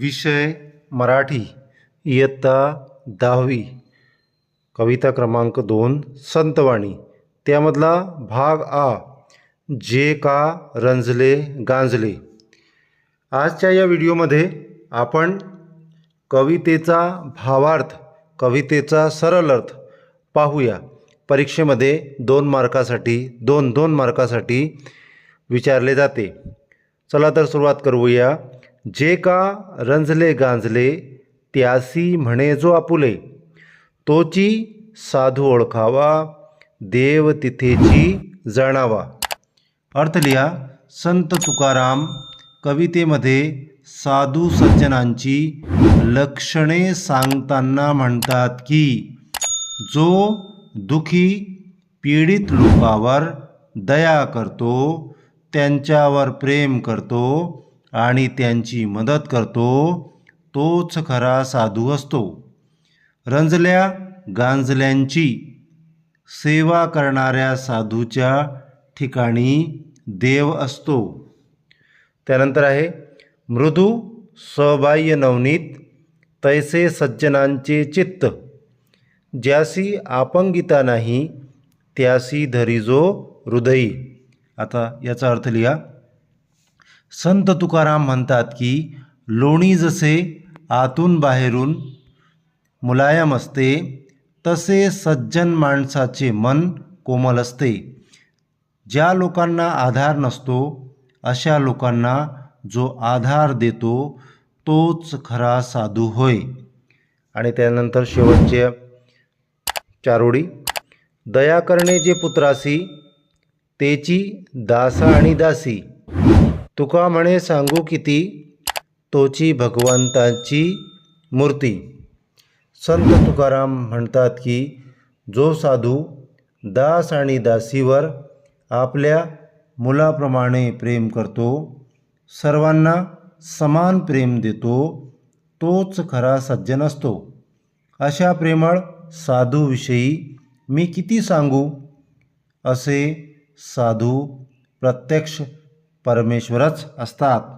विषय मराठी. इयत्ता दहावी. कविता क्रमांक दोन संतवाणी. त्यामधला भाग आ जे का रंजले गांजले. आजच्या या व्हिडिओमध्ये आपण कवितेचा भावार्थ कवितेचा सरळ अर्थ पाहूया. परीक्षेमध्ये दोन मार्कासाठी दोन दोन मार्कासाठी विचारले जाते. चला तर सुरुवात करूया. जे का रंजले गांजले त्यासी म्हणे जो आपुले तोची साधू ओळखावा देव तिथेची जाणावा. अर्थ लिहा संत तुकाराम कवितेमध्ये साधू सज्जनांची लक्षणे सांगताना म्हणतात की जो दुखी पीडित लोकावर दया करतो त्यांच्यावर प्रेम करतो आणि त्यांची मदत करतो तोच खरा साधू असतो. रंजल्या गांजल्यांची सेवा करणाऱ्या साधूच्या ठिकाणी देव असतो. त्यानंतर आहे मृदू सबाह्य नवनीत तैसे सज्जनांचे चित्त. ज्यासी आपंगिता नाही त्यासी धरिजो हृदयी. आता याचा अर्थ लिहा. संत तुकाराम म्हणतात की लोणी जसे आतून बाहेरून मुलायम असते तसे सज्जन माणसाचे मन कोमल असते. ज्या लोकांना आधार नसतो अशा लोकांना जो आधार देतो तोच खरा साधू होय. आणि त्यानंतर शेवटचे चारोडी. दया करणे जे पुत्रासी तेची दासा आणि दासी. तुका म्हणे सांगू किती? तोची भगवंताची मूर्ती. संत तुकाराम म्हणतात की जो साधू दास आणि दासीवर आपल्या मुलाप्रमाणे प्रेम करतो सर्वांना समान प्रेम देतो तोच खरा सज्जन असतो. अशा प्रेमळ साधूविषयी मी किती सांगू? असे साधू प्रत्यक्ष परमेश्वरच असतात.